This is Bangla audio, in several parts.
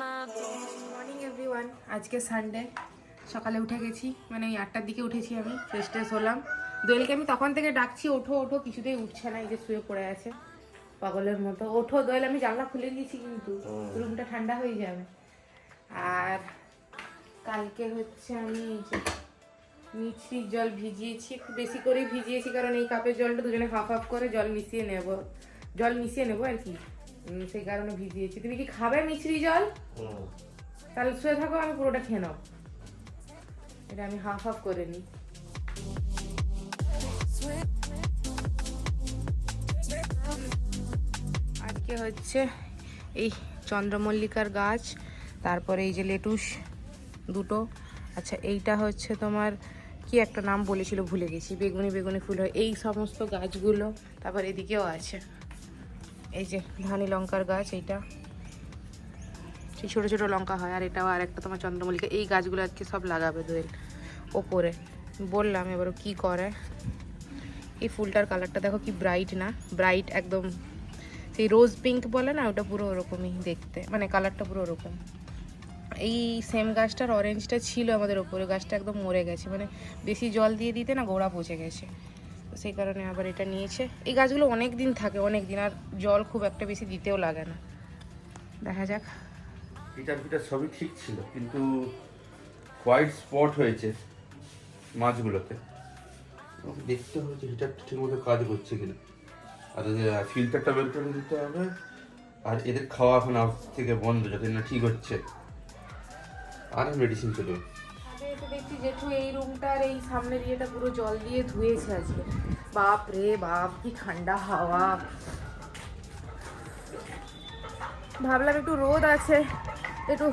Morning everyone. আজকে সানডে সকালে উঠে গেছি মানে ওই আটটার দিকে উঠেছি আমি ফ্রেশ ট্রেশ হলাম। দোয়েলকে আমি তখন থেকে ডাকছি ওঠো ওঠো কিছুতেই উঠছে না এই যে শুয়ে পড়ে আছে। পাগলের মতো। ওঠো দোয়েল আমি জানলা খুলে দিয়েছি কিন্তু রুমটা ঠান্ডা হয়ে যাবে। আর কালকে হচ্ছে আমি মিছরির জল ভিজিয়েছি একটু বেশি করে ভিজিয়েছি কারণ এই কাপের জলটা দুজনে হাফ হাফ করে জল মিশিয়ে নেব। জল মিশিয়ে নেব আর কি। সেই কারণে ভিজিয়েছি। তুমি কি খাবে মিছরি জল? তাহলে শুয়ে থাকো আমি পুরোটা খেয়ে নাও। এটা আমি হাফ হাফ করে নিই। আজকে হচ্ছে এই চন্দ্রমল্লিকার গাছ তারপরে এই যে লেটুস দুটো। আচ্ছা এইটা হচ্ছে তোমার কি একটা নাম বলেছিল ভুলে গেছি। বেগুনি বেগুনি ফুল হয়। এই সমস্ত গাছগুলো তারপর এদিকেও আছে। এই যে ধানি লঙ্কার গাছ, এইটা। সেই ছোটো ছোটো লঙ্কা হয়, আর এটাও আর একটা তোমার চন্দ্রমল্লিকা। এই গাছগুলো আজকে সব লাগাবে দোয়েল ওপরে। বললাম এবার ও কী করে। এই ফুলটার কালারটা দেখো কি ব্রাইট না? ব্রাইট একদম সেই রোজ পিঙ্ক বলে না, ওটা পুরো ওরকমই দেখতে। মানে কালারটা পুরো ওরকম। এই সেম গাছটার অরেঞ্জটা ছিল আমাদের ওপরে। গাছটা একদম মরে গেছে। মানে বেশি জল দিয়ে দিতে না, গোড়া পচে গেছে। সেই কারণে আবার এটা নিয়েছে। এই গাছগুলো অনেক দিন থাকে অনেক দিন আর জল খুব একটা বেশি দিতেও লাগে না। দেখা যাক। এটার ভিতর সবই ঠিক ছিল কিন্তু হোয়াইট স্পট হয়েছে মাছগুলোতে। দেখতে হবে যে হিটারটা ঠিক মতো কাজ করছে কিনা। আর ফিল্টারটা বের করে দিতে হবে আর এদের খাওয়া এখন আজ থেকে বন্ধ যতদিন না ঠিক হচ্ছে। আর মেডিসিন চলবে এসে দেখছি জেঠু এই রুমটার এই সামনের ইয়েটা পুরো জল দিয়ে ধুয়েছে আজকে। বাপ রে বাপ, কি ঠান্ডা হাওয়া। ভাবলাম একটু রোদ আছে, একটু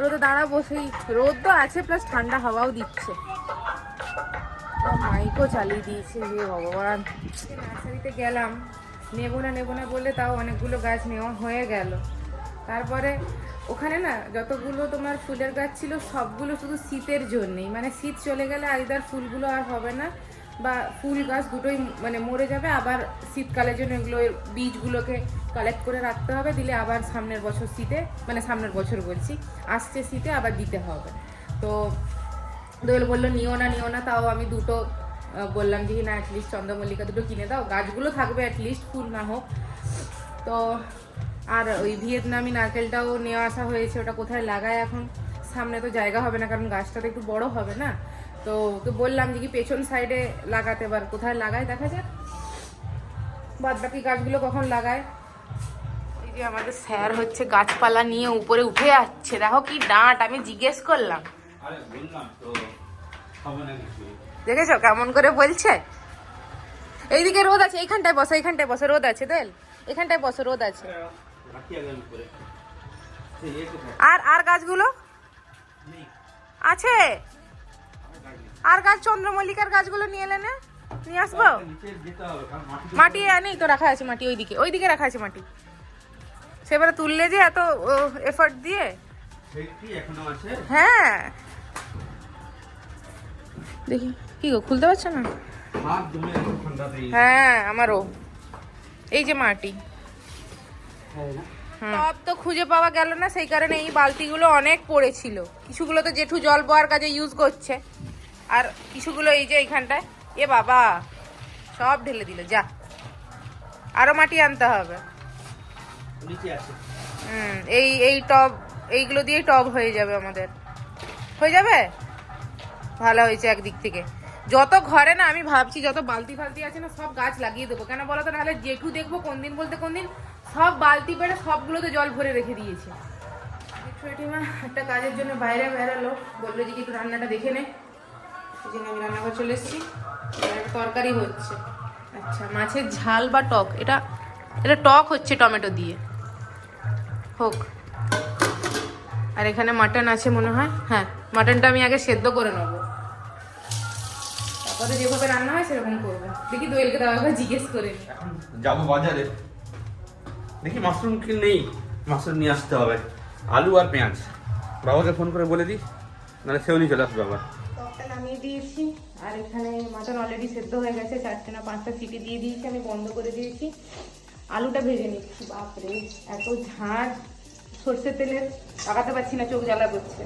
রোদে দাঁড়াবো সেই রোদ তো আছে প্লাস ঠান্ডা হাওয়াও দিচ্ছে। মাইকও চালিয়ে দিয়েছে, হে ভগবান। নার্সারিতে গেলাম, নেব না নেব না বললে তাও অনেকগুলো গাছ নেওয়া হয়ে গেল। তারপরে ওখানে না যতগুলো তোমার ফুলের গাছ ছিল, সবগুলো শুধু শীতের জন্যেই। মানে শীত চলে গেলে আইদার ফুলগুলো আর হবে না, বা ফুল গাছ দুটোই মানে মরে যাবে, আবার শীতকালের জন্য এগুলো বীজগুলোকে কালেক্ট করে রাখতে হবে, দিলে আবার সামনের বছর শীতে মানে সামনের বছর বলছি, আসছে শীতে, আবার দিতে হবে। তো দোয়েল বলল, নিও না নিও না, তাও আমি দুটো বললাম যে, না অ্যাটলিস্ট চন্দ্রমল্লিকা দুটো কিনে দাও, গাছগুলো থাকবে অ্যাটলিস্ট ফুল না হোক। তো আর ওই ভিয়েতনামি নারকেলটাও নিয়ে আসা হয়েছে ওটা কোথায় লাগায় এখন? সামনে তো জায়গা হবে না কারণ গাছটা তো একটু বড় হবে না। তো ওকে বললাম যে কি পেছন সাইডে লাগাতে পার কোথায় লাগায় দেখা যাক। বাদ বাকি গাছগুলো কখন লাগায়? এই যে আমাদের স্যার হচ্ছে গাছপালা নিয়ে উপরে উঠে যাচ্ছে দেখো কি ডাঁট আমি জিজ্ঞেস করলাম। দেখেছ কেমন করে বলছে? এইদিকে রোদ আছে এইখানটায় বসো এইখানটায় বসো রোদ আছে তেল? এখানটায় বসো রোদ আছে। আর আর গাছগুলো? আছে? আর গাছ চন্দ্রমল্লিকার গাছগুলো নিয়ে এলে না? নিয়ে আসব? কারণ মাটি নেই তো রাখা আছে মাটি ওইদিকে। ওইদিকে রাখা আছে মাটি। সেবারে তুললে যে এত এফর্ট দিয়ে? সেইটি এখনও আছে? হ্যাঁ। দেখি কি গো খুলতে পারছ না? হ্যাঁ আমারও। এই যে মাটি। সব তো খুঁজে পাওয়া গেল না সেই কারণে এই বালতিগুলো অনেক পড়েছিল। কিছুগুলো তো জেঠু জল পাওয়ার কাজে ইউজ করছে। আর কিছুগুলো এই যে এইখানটায় এ বাবা সব ঢেলে দিল যা। আরও মাটি আনতে হবে। হুম এই এই টব এইগুলো দিয়েই টব হয়ে যাবে আমাদের। হয়ে যাবে? ভালো হয়েছে একদিক থেকে। যত ঘরে না আমি ভাবছি যত বালতি ফালতি আছে না সব গাছ লাগিয়ে দেবো। কেন বলো তো? নাহলে জেঠু দেখব কোন দিন বলতে কোন দিন সব বালতি পেরে সবগুলোতে জল ভরে রেখে দিয়েছে। এটিমা একটা কাজের জন্য বাইরে বেরালো। বলল যে কি একটু রান্নাটা দেখে নে। সেই জন্য আমি রান্নাঘর চলে এসেছি। একটা তরকারি হচ্ছে। আচ্ছা মাছের ঝাল বা টক? এটা এটা টক হচ্ছে টমেটো দিয়ে। হোক। আর এখানে মাটন আছে মনে হয়? হ্যাঁ মাটনটা আমি আগে সেদ্ধ করে নেব। তারপরে যেভাবে রান্না হয় সেরকম করব। দেখি দোয়েলকে একবার জিজ্ঞেস করে। যাব বাজারে। দেখি মাশরুম কি নেই। মাশরুম নিয়ে আসতে হবে। আলু আর পেঁয়াজ। বাবাকে ফোন করে বলে দিই, নাহলে সেও নিয়ে চলে আসবে আবার। নামিয়ে দিয়েছি, আর এখানে অলরেডি সেদ্ধ হয়ে গেছে, চারটে না পাঁচটা দিয়ে দিয়েছি, আমি বন্ধ করে দিয়েছি। আলুটা ভেজে নিচ্ছি, বাপরে, এত সর্ষের পারছি না, চোখ জ্বালা করছে।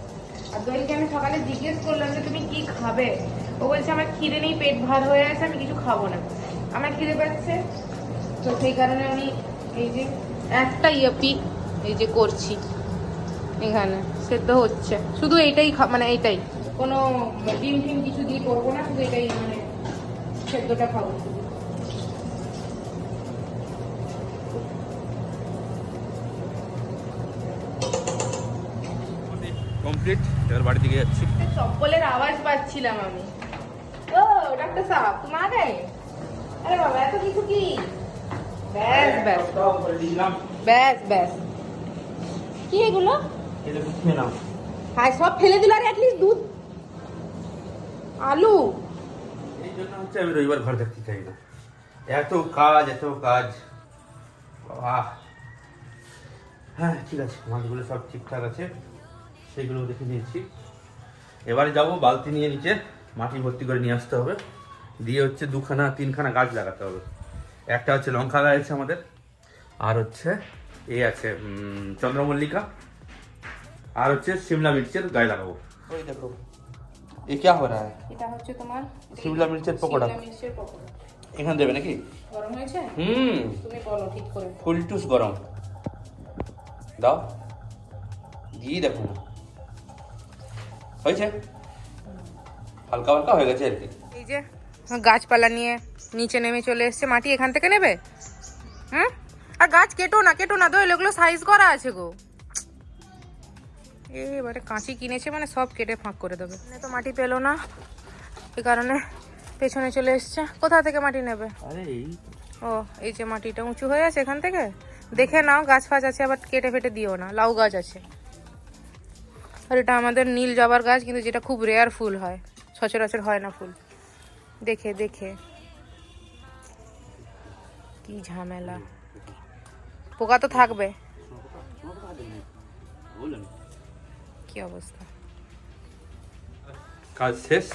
আর আমি সকালে জিজ্ঞেস করলাম যে, তুমি কি খাবে? ও বলছে, আমার খিদে নেই, পেট ভার হয়ে আছে, আমি কিছু খাব না। আমার খিদে পাচ্ছে, তো সেই কারণে আমি এই যে একটা ইয়াপি এই যে করছি এখানে সেদ্ধ হচ্ছে। শুধু এইটাই মানে এইটাই। কোনো ডিম টিম কিছু দিয়ে করব না শুধু এটাই মানে সেদ্ধটা খাব। কমপ্লিট এবার বাড়ি দিকে যাচ্ছি। চপ্পলের আওয়াজ পাচ্ছিলাম আমি। ও ডাক্তার সাহেব তুমি আ গए আরে বাবা এত কিছু কি? ব্যাস ব্যাস। ব্যাস ব্যাস। কি এগুলো? হাই সব ফেলে দিল আর অ্যাটলিস্ট দুধ। আলু। এই জন্য হচ্ছে আমি রবিবার ঘর থাকতে চাই না। এত কাজ এত কাজ। বাবা। হ্যাঁ ঠিক আছে, মাছগুলো সব ঠিকঠাক আছে। সেগুলো দেখে নিয়েছি। এবারে যাব বালতি নিয়ে নিচে, মাটি ভর্তি করে নিয়ে আসতে হবে। দিয়ে হচ্ছে দুখানা, তিনখানা গাছ লাগাতে হবে। একটা হচ্ছে লঙ্কা গাছ আছে আমাদের আর হচ্ছে এ আছে চন্দ্রমল্লিকা আর হচ্ছে সিমলা মির্চের গায়ে লাগাবো। ওই দেখো এ কে হো রা এটা হচ্ছে তোমার শিমলা মির্চের পকোড়া। শিমলা মির্চের পকোড়া। এখানে দেবে নাকি? গরম হয়েছে? হুম। তুমি বলো ঠিক করে। ফুল টুস গরম। দাও। দিয়ে দেখো। হয়েছে? হালকা হালকা হয়ে গেছে আর কি। এই যে গাছপালা নিয়ে নিচে নেমে চলে এসছে। মাটি এখান থেকে নেবে? হুম আর গাছ কেটো না কেটো না দোয়েল এগুলো সাইজ করা আছে গো। এবারে কাঁচি কিনেছে মানে সব কেটে ফাঁক করে দেবে। তো মাটি পেল না এ কারণে পেছনে চলে এসছে। কোথা থেকে মাটি নেবে? ও এই যে মাটিটা উঁচু হয়ে আছে এখান থেকে? দেখে নাও গাছ ফাছ আছে আবার কেটে ফেটে দিও না লাউ গাছ আছে। আর এটা আমাদের নীল জবার গাছ কিন্তু যেটা খুব রেয়ার ফুল হয় সচরাচর হয় না ফুল। দেখে দেখে। কি ঝামেলা। পোকা তো থাকবে। বলুন কি অবস্থা? কাজ শেষ?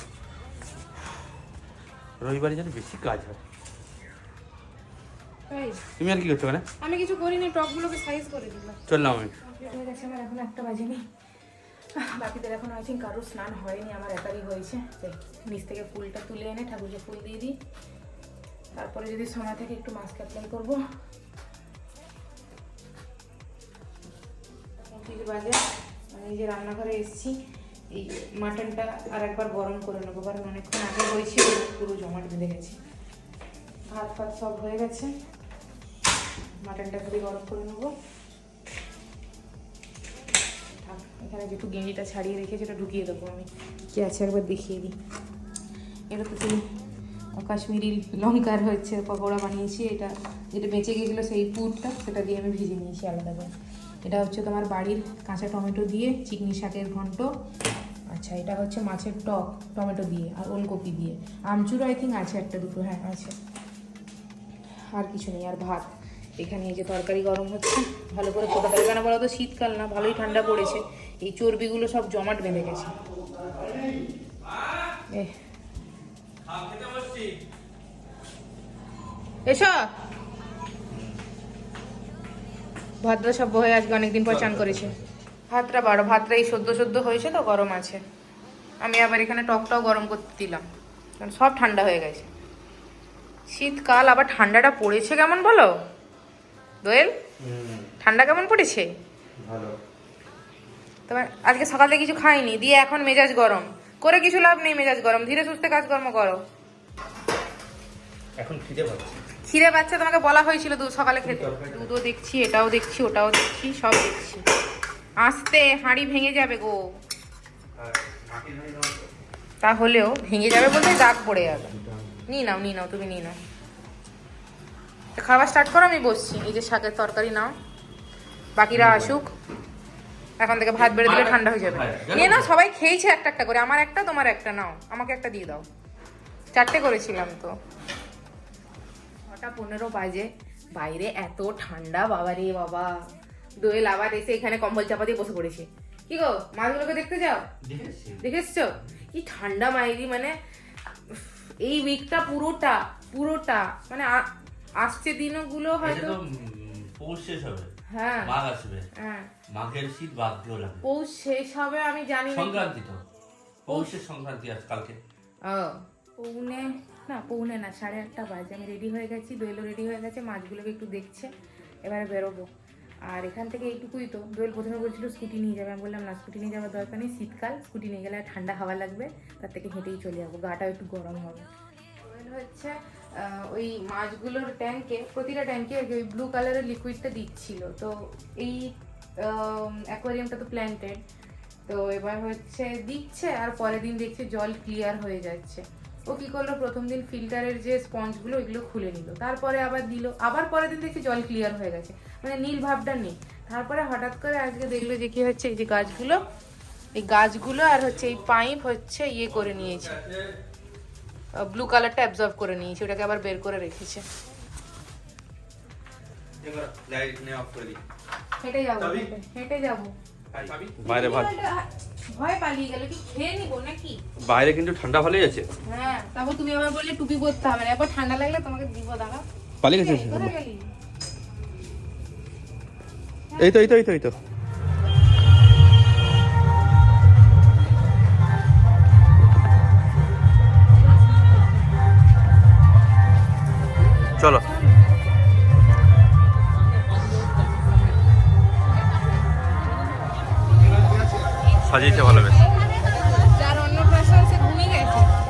রবিবারে যেন বেশি কাজ হয়। তুমি আর কি করছ মানে আমি কিছু করিনি টকগুলোকে সাইজ করে দিলাম। চললাম আমি। হয়ে গেছে আমার এখন একটা বাজেনি। বাকিদের এখন আই থিঙ্ক কারোর স্নান হয়নি, আমার একারই হয়েছে। নিচ থেকে ফুলটা তুলে এনে ঠাকুরকে ফুল দিয়ে দিই। তারপরে যদি সময় থেকে, একটু মাস্ক অ্যাপ্লাই করব। বাজে, আমি যে রান্নাঘরে এসেছি, এই মাটনটা আর একবার গরম করে নেব, কারণ অনেকক্ষণ আগে হয়েছে পুরো জমাট বেঁধে গেছে ভাত ফাত সব হয়ে গেছে। মাটনটা খুবই গরম করে নেব। এখানে যেটু গেঁজিটা ছাড়িয়ে রেখে সেটা ঢুকিয়ে দেবো আমি। কি আছে একবার দেখিয়ে দিই। এটা তো তুমি কাশ্মীরি লঙ্কার হচ্ছে পকোড়া বানিয়েছি, এটা যেটা বেঁচে গিয়েছিল সেই পুরটা, সেটা দিয়ে আমি ভিজে নিয়েছি আলাদা করে। এটা হচ্ছে তোমার বাড়ির কাঁচা টমেটো দিয়ে চিকনি শাকের ঘন্ট। আচ্ছা এটা হচ্ছে মাছের টক, টমেটো দিয়ে আর ওলকপি দিয়ে। আমচুর আই থিঙ্ক আছে একটা দুটো হ্যাঁ আছে। আর কিছু নেই, আর ভাত। এখানে এই যে তরকারি গরম হচ্ছে, ভালো করে ফোটা দেবে কেন বলো তো শীতকাল না, ভালোই ঠান্ডা পড়েছে। এই চর্বিগুলো সব জমাট বেঁধে গেছে। এসো। ভাতটা সব হয়ে আজকে অনেকদিন পর চান করেছে। ভাতটা বারো, ভাতটা এই সদ্য সদ্য হয়েছে তো, গরম আছে। আমি আবার এখানে টকটাও গরম করতে দিলাম। কারণ সব ঠান্ডা হয়ে গেছে। শীতকাল আবার ঠান্ডাটা পড়েছে কেমন বলো? দোয়েল ঠান্ডা কেমন পড়েছে? ভালো। তোমার আজকে সকালে কিছু খাইনি দিয়ে এখন মেজাজ গরম। করে কিছু লাভ নেই মেজাজ গরম ধীরে সুস্থে কাজকর্ম করো। এখন খিদে পাচ্ছি। খিদে বাচ্চা তোমাকে বলা হয়েছিল দুধ সকালে খেতে। দুধও দেখছি এটাও দেখছি ওটাও দেখছি সব দেখছি। আস্তে হাঁড়ি ভেঙে যাবে গো? তাহলেও ভেঙে যাবে বলতে দাগ পড়ে যাবে। নিয়ে নাও নিয়ে নাও তুমি নিয়ে নাও। খাবার স্টার্ট করো আমি বসছি। এই যে শাকের তরকারি নাও। বাকিরা আসুক। এখন থেকে ভাত বেড়ে দিলে ঠান্ডা হয়ে যাবে। নিয়ে না সবাই খেয়েছে একটা একটা করে। আমার একটা তোমার একটা নাও। আমাকে একটা দিয়ে দাও। চারটে করেছিলাম তো। ছটা পনেরো বাজে। বাইরে এত ঠান্ডা বাবা রে বাবা। দোয়েল আবার এসে এখানে কম্বল চাপা দিয়ে বসে পড়েছে। কি গো মাছগুলোকে দেখতে যাও? দেখেছি। দেখে এসছো কি ঠান্ডা মাইরি মানে এই উইকটা পুরোটা পুরোটা মানে আসছে দিনগুলো হয়তো পৌষ শেষ হবে। হ্যাঁ। মাঘ আসবে। হ্যাঁ। মাঘের শীত বাদ দিয়েও লাগবে পৌষ শেষ হবে আমি জানি না। সংক্রান্তি তো। পৌষের সংক্রান্তি আজ কালকে। ও পৌনে না পৌনে না সাড়ে আটটা বাজে। আমি রেডি হয়ে গেছি দোয়েলও রেডি হয়ে গেছে মাছগুলোকে একটু দেখছে এবারে বেরোবো। আর এখান থেকে এইটুকুই তো। দোয়েল প্রথমে বলছিল স্কুটি নিয়ে যাবে। আমি বললাম না স্কুটি নিয়ে যাওয়ার দরকার নেই শীতকাল। স্কুটি নিয়ে গেলে ঠান্ডা হাওয়া লাগবে। তার থেকে হেঁটেই চলে যাব। গাটাও একটু গরম হবে। দোয়েল হচ্ছে ওই মাছগুলোর ট্যাঙ্কে প্রতিটা ট্যাঙ্কে ওই ব্লু কালারের লিকুইডটা দিচ্ছিল। তো এই অ্যাকোয়ারিয়ামটা তো প্ল্যান্টেড তো এবার হচ্ছে দিচ্ছে, আর পরের দিন দেখছে জল ক্লিয়ার হয়ে যাচ্ছে। ও কি করল? প্রথম দিন ফিল্টারের যে স্পঞ্জগুলো ওইগুলো খুলে নিল। তারপরে আবার দিল। আবার পরের দিন দেখছি জল ক্লিয়ার হয়ে গেছে। মানে নীল ভাবটা নেই। তারপরে হঠাৎ করে আজকে দেখল যে কি হচ্ছে? এই যে গাছগুলো, এই গাছগুলো আর হচ্ছে এই পাইপ হচ্ছে ইয়ে করে নিয়েছে। ব্লু কালারটা অ্যাবজর্ব করে নিয়েছে ওটাকে আবার বের করে রেখেছে। লাইট নিয়ে অফ করে হেঁটে যাব হেঁটে হেঁটে যাব। বাইরে ভাত ভয় পালিয়ে গেল কি খেয়ে নিবো নাকি? বাইরে কিন্তু ঠান্ডা ভালোই আছে। হ্যাঁ তারপর তুমি আবার বললে টুপি পরতে হবে না এরপর ঠান্ডা লাগলে তোমাকে দিব দাঁড়া পালিয়ে গেলি? এই তো এই তো এই তো এই তো। চলো। সাজিয়েছে ভালো বেশ।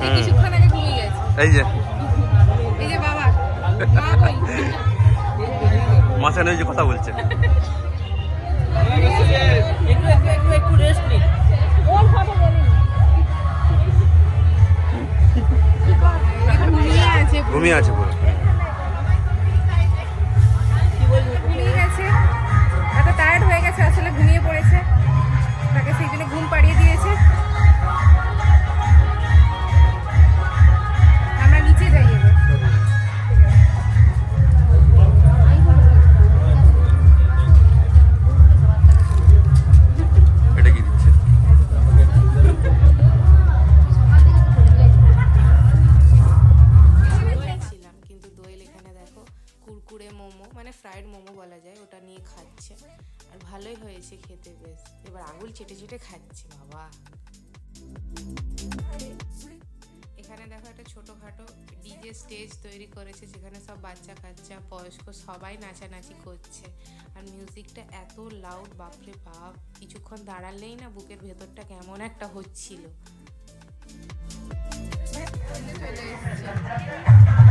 এই হুম। কিছুক্ষণ আগে ঘুমিয়ে গেছে। এই যে। এই যে বাবা মা কই? মাঝখানে ওই যে কথা বলছে। ঘুমিয়ে আছে। ঘুমিয়ে আছে পুরো। গেছে আসলে ঘুমিয়ে এবার আঙুল চেটে চেটে খাচ্ছে, বাবা। এখানে দেখো একটা ছোটোখাটো ডিজে স্টেজ তৈরি করেছে, যেখানে সব বাচ্চা কাচ্চা, বয়স্ক সবাই নাচানাচি করছে। আর মিউজিকটা এত লাউড বাপরে বাপ, কিছুক্ষণ দাঁড়ালেই না বুকের ভেতরটা কেমন একটা হচ্ছিল। হাঁটছি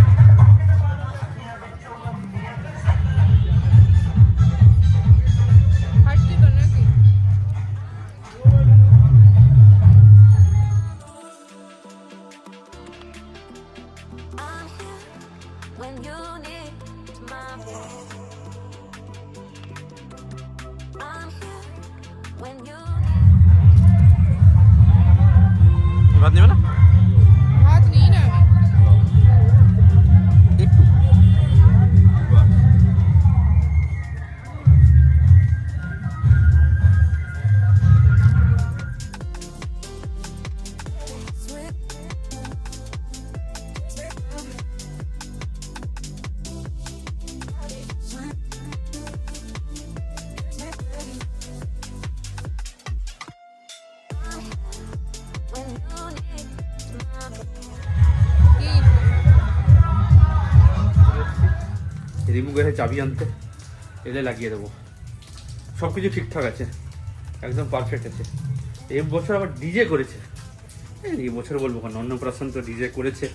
গেছে চাবি আনতে। এলে লাগিয়ে দেবো। সব কিছু ঠিকঠাক আছে। একদম পারফেক্ট আছে। এই বছর আবার ডিজে করেছে। এই বছর বলব কেন? অন্নপ্রাশন তো ডিজে করেছে।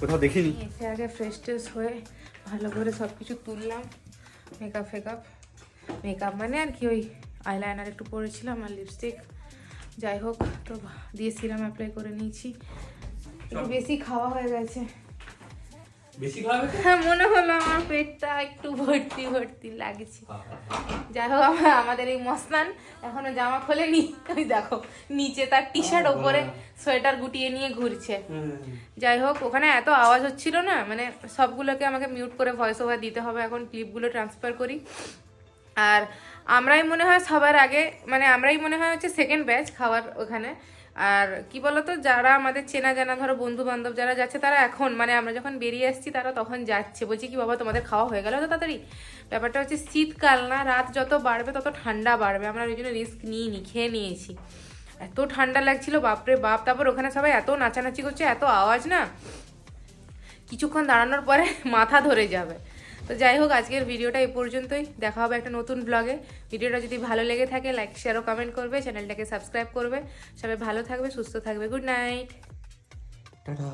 কোথাও দেখিনি? এসে আগে ফ্রেশ ট্রেশ হয়ে ভালো করে সব কিছু তুললাম। মেকআপ ফেকআপ মেকআপ মানে আর কি ওই আইলাইনার একটু পরেছিলাম আর লিপস্টিক যাই হোক তো দিয়ে সিরাম অ্যাপ্লাই করে নিয়েছি। একটু বেশি খাওয়া হয়ে গেছে। বেশি খাবে হ্যাঁ মনে হলো আমার পেটটা একটু ভর্তি ভর্তি লাগছে। যাই হোক আমার আমাদের এই মস্তান এখনও জামা খোলেনি। ওই দেখো নিচে তার টি শার্ট ওপরে সোয়েটার গুটিয়ে নিয়ে ঘুরছে। যাই হোক ওখানে এত আওয়াজ হচ্ছিল না মানে সবগুলোকে আমাকে মিউট করে ভয়েস ওভার দিতে হবে এখন ক্লিপগুলো ট্রান্সফার করি। আর আমরাই মনে হয় সবার আগে মানে আমরাই মনে হয় হচ্ছে সেকেন্ড ব্যাচ খাওয়ার ওখানে। আর কি বলতো, যারা আমাদের চেনা জানা ধরো বন্ধু বান্ধব যারা যাচ্ছে, তারা এখন মানে আমরা যখন বেরিয়ে আসছি, তারা তখন যাচ্ছে। বলছি কি বাবা, তোমাদের খাওয়া হয়ে গেল তো তাড়াতাড়ি? ব্যাপারটা হচ্ছে শীতকাল না, রাত যত বাড়বে তত ঠান্ডা বাড়বে। আমরা ওই জন্য রিস্ক নিইনি, খেয়ে নিয়েছি। এত ঠান্ডা লাগছিল, বাপরে বাপ। তারপর ওখানে সবাই এত নাচানাচি করছে, এত আওয়াজ না, কিছুক্ষণ দাঁড়ানোর পরে মাথা ধরে যাবে। তো যাই হোক আজকের ভিডিওটা এই পর্যন্তই। দেখা হবে একটা নতুন ব্লগে ভিডিওটা যদি ভালো লেগে থাকে লাইক শেয়ার ও কমেন্ট করবে চ্যানেলটাকে সাবস্ক্রাইব করবে। সবাই ভালো থাকবে সুস্থ থাকবে। Good night tata.